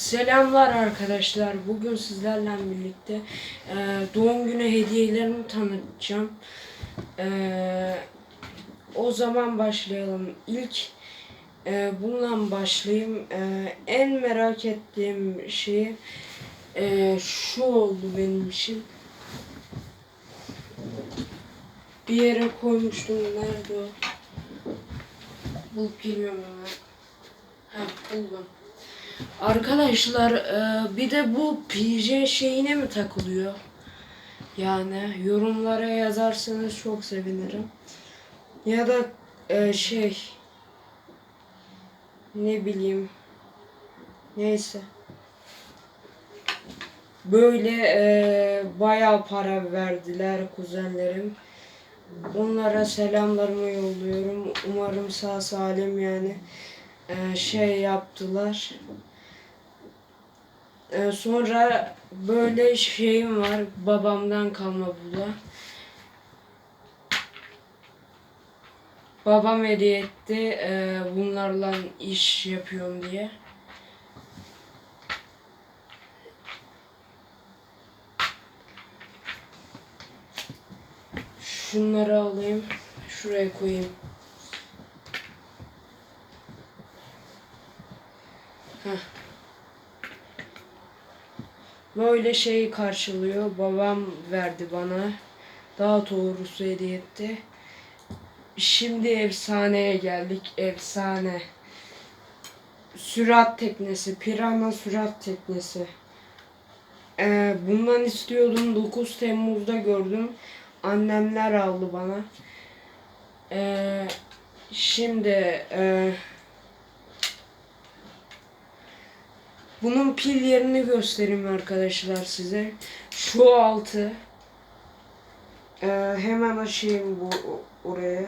Selamlar arkadaşlar. Bugün sizlerle birlikte e, doğum günü hediyelerimi tanıtacağım. E, o zaman başlayalım. İlk e, bununla başlayayım. E, en merak ettiğim şey e, şu oldu benim için. Bir yere koymuştum. Nerede o? Bulup geliyorum hemen. Ha buldum. Arkadaşlar e, bir de bu PJ şeyine mi takılıyor? Yani yorumlara yazarsanız çok sevinirim. Ya da e, şey ne bileyim neyse. Böyle e, bayağı para verdiler kuzenlerim. Onlara selamlarımı yolluyorum. Umarım sağ salim yani e, şey yaptılar. E, sonra böyle şeyim var babamdan kalma bu da. Babam hediye etti e, bunlarla iş yapıyorum diye. Şunları alayım. Şuraya koyayım. Heh. Böyle şeyi karşılıyor. Babam verdi bana. Daha doğrusu hediye etti. Şimdi efsaneye geldik. Efsane. Sürat teknesi. Pirana sürat teknesi. Ee, bundan istiyordum. 9 Temmuz'da gördüm. Annemler aldı bana. Ee, şimdi e, bunun pil yerini göstereyim arkadaşlar size. Şu altı. Ee, hemen açayım bu oraya.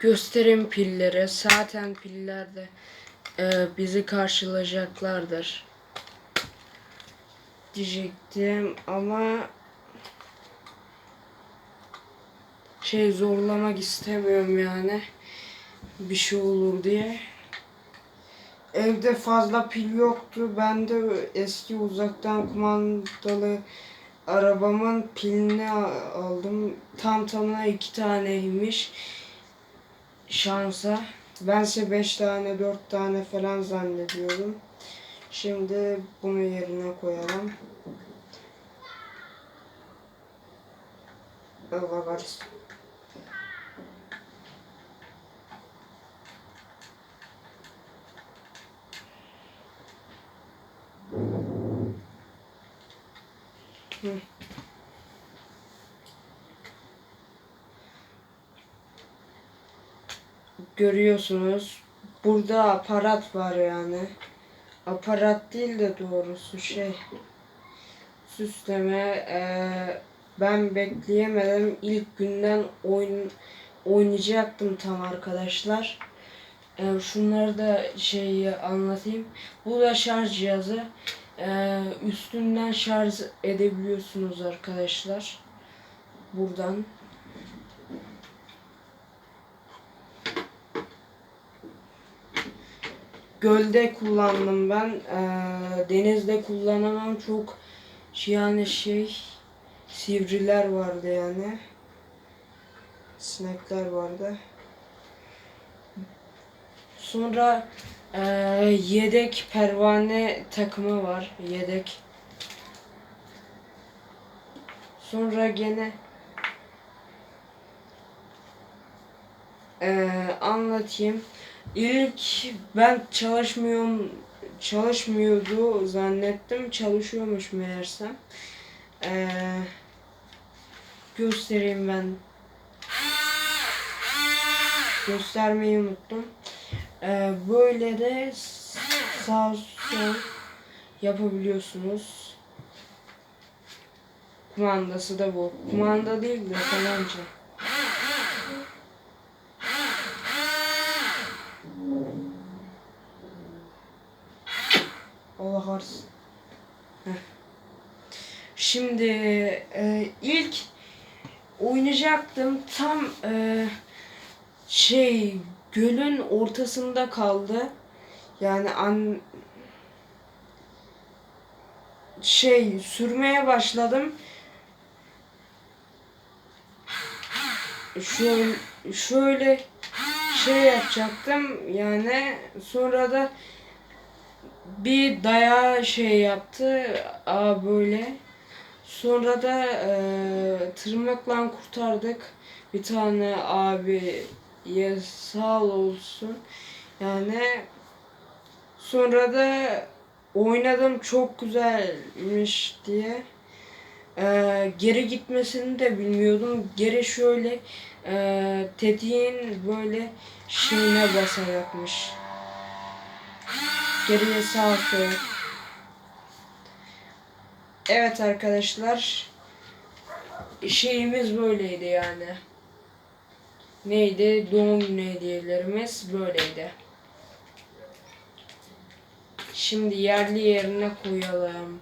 Göstereyim pilleri. Zaten piller de e, bizi karşılayacaklardır. Diyecektim ama şey zorlamak istemiyorum yani. Bir şey olur diye. Evde fazla pil yoktu. Ben de eski uzaktan kumandalı arabamın pilini aldım. Tam tamına iki taneymiş şansa. Bense 5 tane 4 tane falan zannediyorum. Şimdi bunu yerine koyalım. Allah varız. Hı. Görüyorsunuz. Burada aparat var yani. Aparat değil de doğrusu şey süsleme ee, ben bekleyemedim ilk günden oyun oynayacaktım tam arkadaşlar. E, şunları da şeyi anlatayım. Bu da şarj cihazı. E, üstünden şarj edebiliyorsunuz arkadaşlar. Buradan. Gölde kullandım ben. Ee, denizde kullanamam çok şey yani şey sivriler vardı yani. Sinekler vardı. Sonra e, yedek pervane takımı var. Yedek. Sonra gene e, anlatayım. İlk ben çalışmıyorum çalışmıyordu zannettim. Çalışıyormuş meğersem. Ee, göstereyim ben. Göstermeyi unuttum. Ee, böyle de sağ sol yapabiliyorsunuz. Kumandası da bu. Kumanda değil de falanca. Bakarsın. Heh. Şimdi e, ilk oynayacaktım tam e, şey gölün ortasında kaldı. Yani an şey sürmeye başladım. Şöyle şöyle şey yapacaktım yani sonra da bir daya şey yaptı a böyle sonra da e, tırmıkla kurtardık bir tane abi ya sağ olsun yani sonra da oynadım çok güzelmiş diye ee, geri gitmesini de bilmiyordum. Geri şöyle e, tetiğin böyle şeyine basacakmış. Geriye sağ sol. Evet arkadaşlar. Şeyimiz böyleydi yani. Neydi? Doğum günü hediyelerimiz böyleydi. Şimdi yerli yerine koyalım.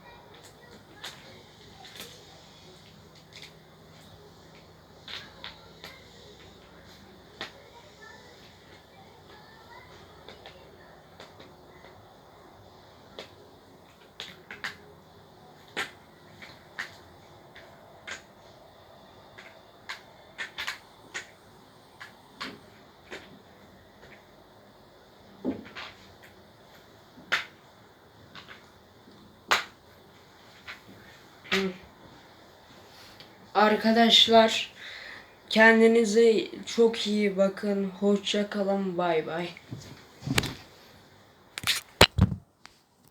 Arkadaşlar kendinize çok iyi bakın. Hoşça kalın. Bay bay.